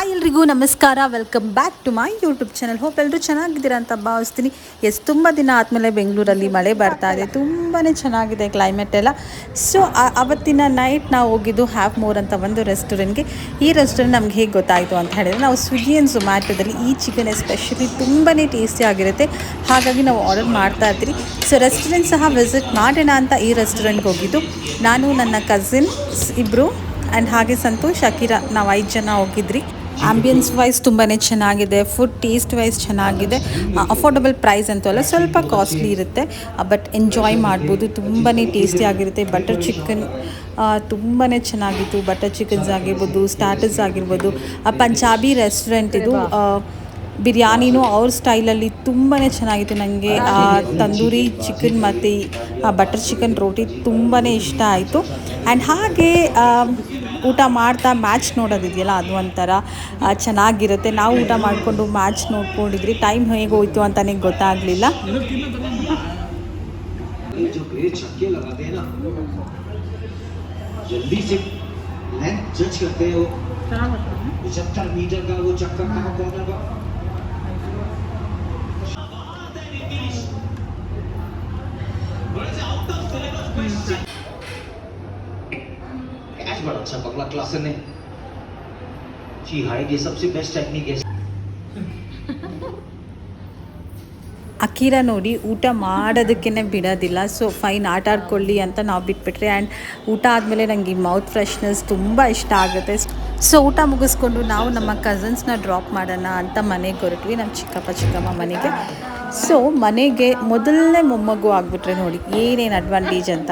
Hi ಎಲ್ರಿಗೂ, ನಮಸ್ಕಾರ. Welcome back to my YouTube channel hope ಎಲ್ಲರೂ ಚೆನ್ನಾಗಿದ್ದೀರಾ ಅಂತ ಭಾವಿಸ್ತೀನಿ. ಎಷ್ಟು ತುಂಬ ದಿನ ಆದಮೇಲೆ ಬೆಂಗಳೂರಲ್ಲಿ ಮಳೆ ಬರ್ತಾ ಇದೆ. ತುಂಬಾ ಚೆನ್ನಾಗಿದೆ ಕ್ಲೈಮೇಟ್ ಎಲ್ಲ. ಸೊ ಅವತ್ತಿನ ನೈಟ್ ನಾವು ಹೋಗಿದ್ದು ಹ್ಯಾಪ್ ಮೋರ್ ಅಂತ ಒಂದು ರೆಸ್ಟೋರೆಂಟ್ಗೆ ಈ ರೆಸ್ಟೋರೆಂಟ್ ನಮ್ಗೆ ಹೇಗೆ ಗೊತ್ತಾಯಿತು ಅಂತ ಹೇಳಿದ್ರೆ, ನಾವು ಸ್ವಿಗ್ಗಿ ಆ್ಯಂಡ್ ಝೊಮ್ಯಾಟೋದಲ್ಲಿ ಈ ಚಿಕನ್ ಎಸ್ಪೆಷಲಿ ತುಂಬಾ ಟೇಸ್ಟಿ ಆಗಿರುತ್ತೆ. ಹಾಗಾಗಿ ನಾವು ಆರ್ಡರ್ ಮಾಡ್ತಾ ಇರ್ತೀವಿ ಸೊ ರೆಸ್ಟೋರೆಂಟ್ ಸಹ ವಿಸಿಟ್ ಮಾಡೋಣ ಅಂತ ಈ ರೆಸ್ಟೋರೆಂಟ್ಗೆ ಹೋಗಿದ್ದು. ನಾನು, ನನ್ನ ಕಸಿನ್ಸ್ ಇಬ್ಬರು ಆ್ಯಂಡ್ ಹಾಗೆ ಸಂತೋಷ್ ಅಕಿರಾ ನಾವು ಐದು ಜನ ಹೋಗಿದ್ರಿ. ಆಂಬಿಯನ್ಸ್ ವೈಸ್ ತುಂಬಾ ಚೆನ್ನಾಗಿದೆ ಫುಡ್ ಟೇಸ್ಟ್ ವೈಸ್ ಚೆನ್ನಾಗಿದೆ. ಅಫೋರ್ಡಬಲ್ ಪ್ರೈಸ್ ಅಂತೂ ಅಲ್ಲ, ಸ್ವಲ್ಪ ಕಾಸ್ಟ್ಲಿ ಇರುತ್ತೆ. ಬಟ್ ಎಂಜಾಯ್ ಮಾಡ್ಬೋದು ತುಂಬಾ ಟೇಸ್ಟಿ ಆಗಿರುತ್ತೆ. ಬಟರ್ ಚಿಕನ್ ತುಂಬಾ ಚೆನ್ನಾಗಿತ್ತು. ಬಟರ್ ಚಿಕನ್ಸ್ ಆಗಿರ್ಬೋದು ಸ್ಟಾರ್ಟರ್ಸ್ ಆಗಿರ್ಬೋದು. ಪಂಜಾಬಿ ರೆಸ್ಟೋರೆಂಟ್ ಇದು ಬಿರಿಯಾನಿನೂ ಅವ್ರ ಸ್ಟೈಲಲ್ಲಿ ತುಂಬಾ ಚೆನ್ನಾಗಿತ್ತು. ನನಗೆ ತಂದೂರಿ ಚಿಕನ್ ಮತ್ತು ಬಟರ್ ಚಿಕನ್ ರೋಟಿ ತುಂಬಾ ಇಷ್ಟ ಆಯಿತು. ಆ್ಯಂಡ್ ಹಾಗೆ ಊಟ ಮಾಡ್ತಾ ಮ್ಯಾಚ್ ನೋಡೋದಿದೆಯಲ್ಲ, ಅದು ಒಂಥರ ಚೆನ್ನಾಗಿರುತ್ತೆ. ನಾವು ಊಟ ಮಾಡಿಕೊಂಡು ಮ್ಯಾಚ್ ನೋಡ್ಕೊಂಡಿದ್ರಿ. ಟೈಮ್ ಹೇಗೆ ಹೋಯ್ತು ಅಂತಲೇ ಗೊತ್ತಾಗಲಿಲ್ಲ. ग्रेट छक्के लगाते हैं ना जल्दी से लेंथ जज करते हो पचहत्तर मीटर का वो चक्कर कहाँ कॉर्नर का कैच बड़ा अच्छा पकड़ा क्लासन ने जी हाइट ये सबसे बेस्ट टेक्निक है ಅಕೀರ ನೋಡಿ ಊಟ ಮಾಡೋದಕ್ಕೇ ಬಿಡೋದಿಲ್ಲ ಸೊ ಫೈನ್ ಆಟ ಆಡ್ಕೊಳ್ಳಿ ಅಂತ ನಾವು ಬಿಟ್ಬಿಟ್ರೆ ಆ್ಯಂಡ್ ಊಟ ಆದಮೇಲೆ ನನಗೆ ಮೌತ್ ಫ್ರೆಶ್ನೆಸ್ ತುಂಬ ಇಷ್ಟ ಆಗುತ್ತೆ ಸೊ ಊಟ ಮುಗಿಸ್ಕೊಂಡು ನಾವು ನಮ್ಮ ಕಸಿನ್ಸ್ನ ಡ್ರಾಪ್ ಮಾಡೋಣ ಅಂತ ಮನೆಗೆ ಹೊರಟ್ವಿ ನಮ್ಮ ಚಿಕ್ಕಪ್ಪ ಚಿಕ್ಕಮ್ಮ ಮನೆಗೆ ಸೊ ಮನೆಗೆ ಮೊದಲನೇ ಮೊಮ್ಮಗು ಆಗಿಬಿಟ್ರೆ ನೋಡಿ ಏನೇನು ಅಡ್ವಾಂಟೇಜ್ ಅಂತ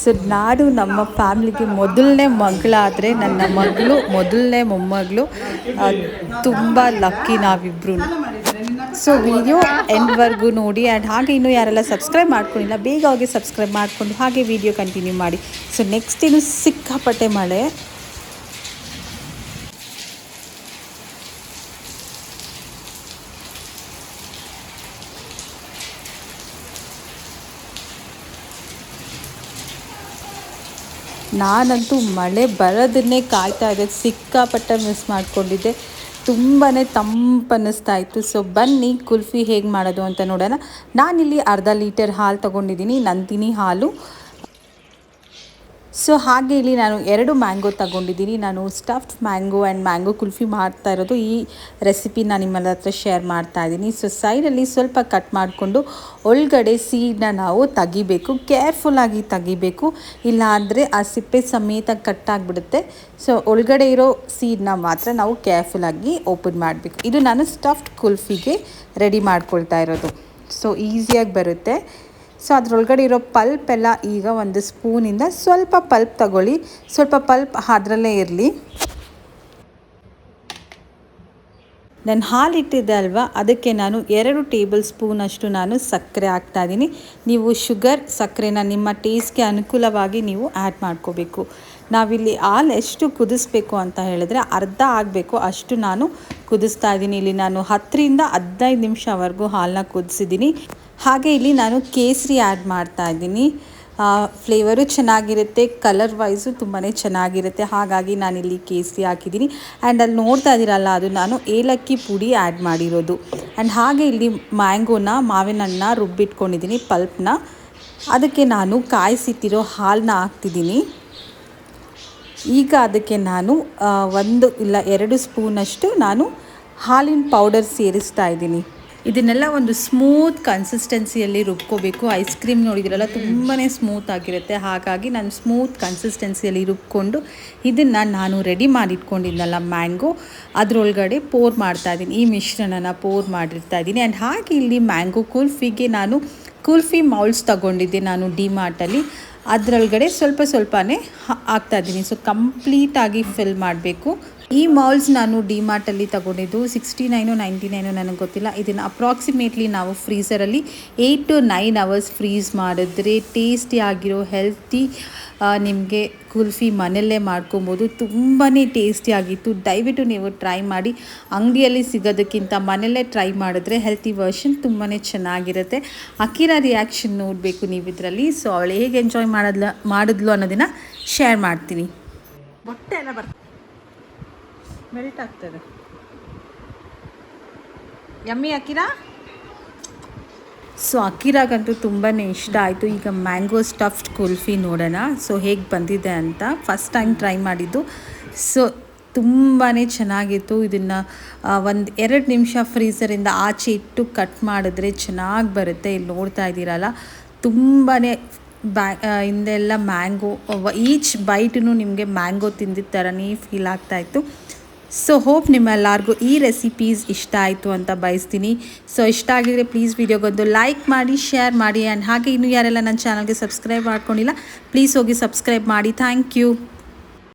ಸೊ ನಾನು ನಮ್ಮ ಫ್ಯಾಮ್ಲಿಗೆ ಮೊದಲನೇ ಮಗಳಾದರೆ ನನ್ನ ಮಗಳು, ಮೊದಲನೇ ಮೊಮ್ಮಗಳು ತುಂಬ ಲಕ್ಕಿ ನಾವಿಬ್ಬರು ಸೊ ವಿಡಿಯೋ ಎಂಡ್ವರೆಗೂ ನೋಡಿ ಆ್ಯಂಡ್ ಹಾಗೆ ಇನ್ನೂ ಯಾರೆಲ್ಲ ಸಬ್ಸ್ಕ್ರೈಬ್ ಮಾಡ್ಕೊಂಡಿಲ್ಲ, ಬೇಗ ಹೋಗಿ ಸಬ್ಸ್ಕ್ರೈಬ್ ಮಾಡಿಕೊಂಡು ಹಾಗೆ ವಿಡಿಯೋ ಕಂಟಿನ್ಯೂ ಮಾಡಿ. ಸೊ ನೆಕ್ಸ್ಟ್ ಇನ್ನು ಸಿಕ್ಕಾಪಟ್ಟೆ ಮಳೆ. ನಾನಂತೂ ಮಳೆ ಬರೋದನ್ನೇ ಕಾಯ್ತಾ ಇದ್ದೆ. ಸಿಕ್ಕಾಪಟ್ಟೆ ಮಿಸ್ ಮಾಡಿಕೊಂಡಿದ್ದೆ. ತುಂಬಾ ತಂಪನ್ನಿಸ್ತಾ ಇತ್ತು. ಸೊ ಬನ್ನಿ, ಕುಲ್ಫಿ ಹೇಗೆ ಮಾಡೋದು ಅಂತ ನೋಡೋಣ. ನಾನಿಲ್ಲಿ ಅರ್ಧ ಲೀಟರ್ ಹಾಲು ತೊಗೊಂಡಿದ್ದೀನಿ. ನಂದಿನಿ ಹಾಲು. ಸೊ ಹಾಗೆ ಇಲ್ಲಿ ನಾನು ಎರಡು ಮ್ಯಾಂಗೋ ತಗೊಂಡಿದ್ದೀನಿ. ನಾನು stuffed mango and mango kulfi ಮಾಡ್ತಾ ಇರೋದು. ಈ ರೆಸಿಪಿ ನಾನು ನಿಮ್ಮಲ್ಲ ಹತ್ರ ಶೇರ್ ಮಾಡ್ತಾ ಇದ್ದೀನಿ. ಸೊ ಸೈಡಲ್ಲಿ ಸ್ವಲ್ಪ ಕಟ್ ಮಾಡಿಕೊಂಡು ಒಳಗಡೆ ಸೀಡನ್ನ ನಾವು ತೆಗಿಬೇಕು. ಕೇರ್ಫುಲ್ಲಾಗಿ ತೆಗಿಬೇಕು. ಇಲ್ಲಾಂದರೆ ಆ ಸಿಪ್ಪೆ ಸಮೇತ ಕಟ್ ಆಗಿಬಿಡುತ್ತೆ. ಸೊ ಒಳಗಡೆ ಇರೋ ಸೀಡನ್ನ ಮಾತ್ರ ನಾವು ಕೇರ್ಫುಲ್ಲಾಗಿ ಓಪನ್ ಮಾಡಬೇಕು. ಇದು ನಾನು ಸ್ಟಫ್ಡ್ ಕುಲ್ಫಿಗೆ ರೆಡಿ ಮಾಡ್ಕೊಳ್ತಾ ಇರೋದು. ಸೊ ಈಸಿಯಾಗಿ ಬರುತ್ತೆ. ಸೊ ಅದರೊಳಗಡೆ ಇರೋ ಪಲ್ಪ್ ಎಲ್ಲ ಈಗ ಒಂದು ಸ್ಪೂನಿಂದ ಸ್ವಲ್ಪ ಪಲ್ಪ್ ತಗೊಳ್ಳಿ. ಸ್ವಲ್ಪ ಪಲ್ಪ್ ಅದರಲ್ಲೇ ಇರಲಿ. ನಾನು ಹಾಲಿಟ್ಟಿದ್ದೆ ಅಲ್ವಾ? ಅದಕ್ಕೆ ನಾನು ಎರಡು ಟೇಬಲ್ ಸ್ಪೂನಷ್ಟು ನಾನು ಸಕ್ಕರೆ ಹಾಕ್ತಾ ಇದ್ದೀನಿ ನೀವು ಶುಗರ್, ಸಕ್ಕರೆನ ನಿಮ್ಮ ಟೇಸ್ಟ್ಗೆ ಅನುಕೂಲವಾಗಿ ನೀವು ಆ್ಯಡ್ ಮಾಡ್ಕೋಬೇಕು. ನಾವಿಲ್ಲಿ ಹಾಲು ಎಷ್ಟು ಕುದಿಸ್ಬೇಕು ಅಂತ ಹೇಳಿದ್ರೆ ಅರ್ಧ ಆಗಬೇಕು, ಅಷ್ಟು ನಾನು ಕುದಿಸ್ತಾ ಇದ್ದೀನಿ. ಇಲ್ಲಿ ನಾನು ಹತ್ತರಿಂದ ಹದಿನೈದು ನಿಮಿಷವರೆಗೂ ಹಾಲನ್ನ ಕುದಿಸಿದ್ದೀನಿ. ಹಾಗೆ ಇಲ್ಲಿ ನಾನು ಕೇಸರಿ ಆ್ಯಡ್ ಮಾಡ್ತಾ ಇದ್ದೀನಿ. ಫ್ಲೇವರು ಚೆನ್ನಾಗಿರುತ್ತೆ, ಕಲರ್ ವೈಸು ತುಂಬಾ ಚೆನ್ನಾಗಿರುತ್ತೆ. ಹಾಗಾಗಿ ನಾನಿಲ್ಲಿ ಕೇಸರಿ ಹಾಕಿದ್ದೀನಿ. ಆ್ಯಂಡ್ ಅಲ್ಲಿ ನೋಡ್ತಾ ಇದ್ದೀರಲ್ಲ, ಅದು ನಾನು ಏಲಕ್ಕಿ ಪುಡಿ ಆ್ಯಡ್ ಮಾಡಿರೋದು. ಆ್ಯಂಡ್ ಹಾಗೆ ಇಲ್ಲಿ ಮ್ಯಾಂಗೋನ, ಮಾವಿನ ಹಣ್ಣ ರುಬ್ಬಿಟ್ಕೊಂಡಿದ್ದೀನಿ, ಪಲ್ಪ್ನ. ಅದಕ್ಕೆ ನಾನು ಕಾಯಿಸಿಟ್ಟಿರೋ ಹಾಲನ್ನ ಹಾಕ್ತಿದ್ದೀನಿ. ಈಗ ಅದಕ್ಕೆ ನಾನು ಒಂದು ಇಲ್ಲ ಎರಡು ಸ್ಪೂನಷ್ಟು ನಾನು ಹಾಲಿನ ಪೌಡರ್ ಸೇರಿಸ್ತಾ ಇದ್ದೀನಿ. ಇದನ್ನೆಲ್ಲ ಒಂದು ಸ್ಮೂತ್ ಕನ್ಸಿಸ್ಟೆನ್ಸಿಯಲ್ಲಿ ರುಬ್ಕೋಬೇಕು. ಐಸ್ ಕ್ರೀಮ್ ನೋಡಿದ್ರಲ್ಲ ತುಂಬಾ ಸ್ಮೂತ್ ಆಗಿರುತ್ತೆ. ಹಾಗಾಗಿ ನಾನು ಸ್ಮೂತ್ ಕನ್ಸಿಸ್ಟೆನ್ಸಿಯಲ್ಲಿ ರುಬ್ಕೊಂಡು ಇದನ್ನು ನಾನು ರೆಡಿ ಮಾಡಿಟ್ಕೊಂಡಿದ್ನಲ್ಲ ಮ್ಯಾಂಗೋ, ಅದರೊಳಗಡೆ ಪೋರ್ ಮಾಡ್ತಾ ಇದ್ದೀನಿ. ಈ ಮಿಶ್ರಣನ ಪೋರ್ ಮಾಡಿರ್ತಾ ಇದ್ದೀನಿ. ಆ್ಯಂಡ್ ಹಾಗೆ ಇಲ್ಲಿ ಮ್ಯಾಂಗೋ ಕುಲ್ಫಿಗೆ ನಾನು ಕುಲ್ಫಿ ಮೌಲ್ಸ್ ತಗೊಂಡಿದ್ದೆ ನಾನು ಡಿ ಮಾರ್ಟಲ್ಲಿ. ಅದರೊಳಗಡೆ ಸ್ವಲ್ಪ ಸ್ವಲ್ಪನೇ ಹಾಕ್ತಾ ಇದ್ದೀನಿ. ಸೊ ಕಂಪ್ಲೀಟಾಗಿ ಫಿಲ್ ಮಾಡಬೇಕು. ಈ ಮೌಲ್ಸ್ ನಾನು ಡಿಮಾರ್ಟಲ್ಲಿ ತಗೊಂಡಿದ್ದು ಸಿಕ್ಸ್ಟಿ ನೈನು ನೈಂಟಿ ನೈನು ನನಗೆ ಗೊತ್ತಿಲ್ಲ. ಇದನ್ನು ಅಪ್ರಾಕ್ಸಿಮೇಟ್ಲಿ ನಾವು ಫ್ರೀಸರಲ್ಲಿ eight to nine hours freeze ಮಾಡಿದ್ರೆ ಟೇಸ್ಟಿ ಆಗಿರೋ ಹೆಲ್ತಿ ನಿಮಗೆ ಕುಲ್ಫಿ ಮನೆಯಲ್ಲೇ ಮಾಡ್ಕೊಬೋದು. ತುಂಬಾ ಟೇಸ್ಟಿಯಾಗಿತ್ತು ದಯವಿಟ್ಟು ನೀವು ಟ್ರೈ ಮಾಡಿ. ಅಂಗಡಿಯಲ್ಲಿ ಸಿಗೋದಕ್ಕಿಂತ ಮನೆಯಲ್ಲೇ ಟ್ರೈ ಮಾಡಿದ್ರೆ ಹೆಲ್ತಿ ವರ್ಷನ್ ತುಂಬಾ ಚೆನ್ನಾಗಿರುತ್ತೆ. ಅಕಿರ ರಿಯಾಕ್ಷನ್ ನೋಡಬೇಕು ನೀವು ಇದರಲ್ಲಿ. ಸೊ ಅವಳು ಹೇಗೆ ಎಂಜಾಯ್ ಮಾಡಿದ್ಲು ಮಾಡಿದ್ಲು ಅನ್ನೋದನ್ನು ಶೇರ್ ಮಾಡ್ತೀನಿ. ಮೊಟ್ಟೆ ಎಲ್ಲ ಬರ್ತದೆ. ಮೆಲ್ಟ್ ಆಗ್ತದೆ ಯಮ್ಮಿ ಅಕ್ಕಿರಾ ಸೊ ಅಕ್ಕಿರಾಗಂತೂ ತುಂಬಾ ಇಷ್ಟ ಆಯಿತು. ಈಗ ಮ್ಯಾಂಗೋ ಸ್ಟಫ್ಡ್ ಕುಲ್ಫಿ ನೋಡೋಣ. ಸೊ, ಹೇಗೆ ಬಂದಿದೆ ಅಂತ ಫಸ್ಟ್ ಟೈಮ್ ಟ್ರೈ ಮಾಡಿದ್ದು. ಸೊ ತುಂಬಾ ಚೆನ್ನಾಗಿತ್ತು. ಇದನ್ನು ಒಂದು ಎರಡು ನಿಮಿಷ ಫ್ರೀಸರಿಂದ ಆಚೆ ಇಟ್ಟು ಕಟ್ ಮಾಡಿದ್ರೆ ಚೆನ್ನಾಗಿ ಬರುತ್ತೆ. ಇಲ್ಲಿ ನೋಡ್ತಾ ಇದ್ದೀರಲ್ಲ. ತುಂಬಾ ಬ್ಯಾ ಹಿಂದೆಲ್ಲ ಮ್ಯಾಂಗೋ, ಈಚ್ ಬೈಟೂ ನಿಮಗೆ ಮ್ಯಾಂಗೋ ತಿಂದಿದ್ದ ಥರನೇ ಫೀಲ್ ಆಗ್ತಾಯಿತ್ತು ಸೊ ಹೋಪ್ ನಿಮ್ಮೆಲ್ಲರಿಗೂ ಈ ರೆಸಿಪೀಸ್ ಇಷ್ಟ ಆಯಿತು ಅಂತ ಬಯಸ್ತೀನಿ. ಸೊ ಇಷ್ಟ ಆಗಿದರೆ ಪ್ಲೀಸ್ ವಿಡಿಯೋಗೊಂದು ಲೈಕ್ ಮಾಡಿ ಶೇರ್ ಮಾಡಿ ಆ್ಯಂಡ್ ಹಾಗೆ ಇನ್ನೂ ಯಾರೆಲ್ಲ ನನ್ನ ಚಾನಲ್ಗೆ ಸಬ್ಸ್ಕ್ರೈಬ್ ಮಾಡ್ಕೊಂಡಿಲ್ಲ ಪ್ಲೀಸ್ ಹೋಗಿ ಸಬ್ಸ್ಕ್ರೈಬ್ ಮಾಡಿ. Thank you